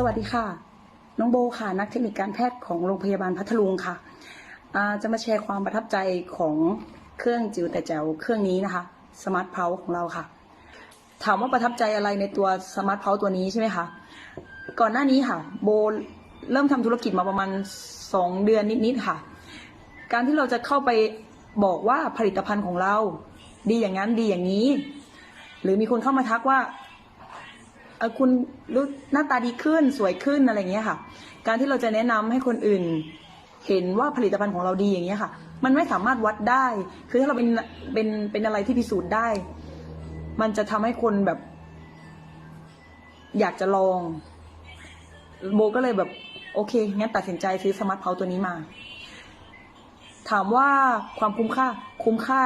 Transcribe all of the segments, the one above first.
สวัสดีค่ะ น้องโบค่ะ นักเทคนิคการแพทย์ของโรงพยาบาลพัทลุงค่ะจะมาแชร์ความประทับใจของเครื่องจิ๋วแต่แจ๋วเครื่องนี้นะคะสมาร์ทเพาของเราค่ะ ถามว่าประทับใจอะไรในตัวสมาร์ทเพาตัวนี้ใช่ไหมคะก่อนหน้านี้ค่ะ โบเริ่มทำธุรกิจมาประมาณสองเดือนนิดๆค่ะ การที่เราจะเข้าไปบอกว่าผลิตภัณฑ์ของเรา ดีอย่างนั้นดีอย่างนี้ หรือมีคนเข้ามาทักว่า คุณรู้หน้าตาดีขึ้นสวยขึ้นอะไรอย่างเงี้ยค่ะ การที่เราจะแนะนำให้คนอื่น เห็นว่าผลิตภัณฑ์ของเราดีอย่างเงี้ยค่ะ มันไม่สามารถวัดได้ คือถ้าเราเป็นเป็นเป็นอะไรที่พิสูจน์ได้ มันจะทำให้คนแบบ อยากจะลอง โบก็เลยแบบโอเค งั้นตัดสินใจซื้อสมาร์ทเพาตัวนี้มา ถามว่าความคุ้มค่า คุ้มค่า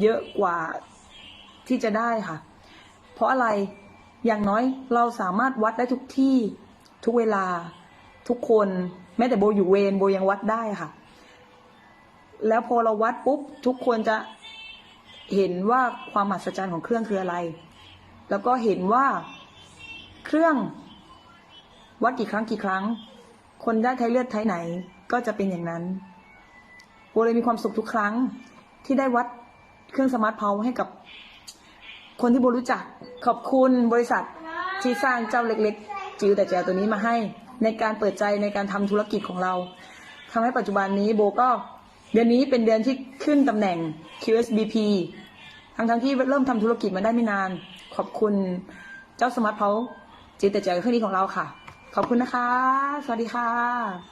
เยอะกว่าที่จะได้ค่ะ เพราะอะไร อย่างน้อยเราสามารถวัดได้ทุกที่ทุกเวลาทุกคนแม้แต่โบอยู่เวรโบยังวัดได้ค่ะ แล้วพอเราวัดปุ๊บทุกคนจะเห็นว่าความมหัศจรรย์ของเครื่องคืออะไร แล้วก็เห็นว่าเครื่องวัดกี่ครั้งกี่ครั้ง คนได้ไทยเลือดไทยไหนก็จะเป็นอย่างนั้นโบเลยมีความสุขทุกครั้งที่ได้วัดเครื่องสมาร์ทเพาให้กับ คนที่โบรู้จัก ขอบคุณบริษัทที่สร้างเจ้าเล็กๆ จิ๋วแต่แจวตัวนี้มาให้ ในการเปิดใจในการทำธุรกิจของเราทำให้ปัจจุบันนี้โบก็เดือนนี้เป็นเดือนที่ขึ้นตำแหน่ง QSBP ทั้งทั้งที่เริ่มทำธุรกิจมาได้ไม่นาน ขอบคุณเจ้าสมาร์ทเพาจิ๋วแต่แจวเครื่องนี้ของเราค่ะ ขอบคุณนะคะ สวัสดีค่ะ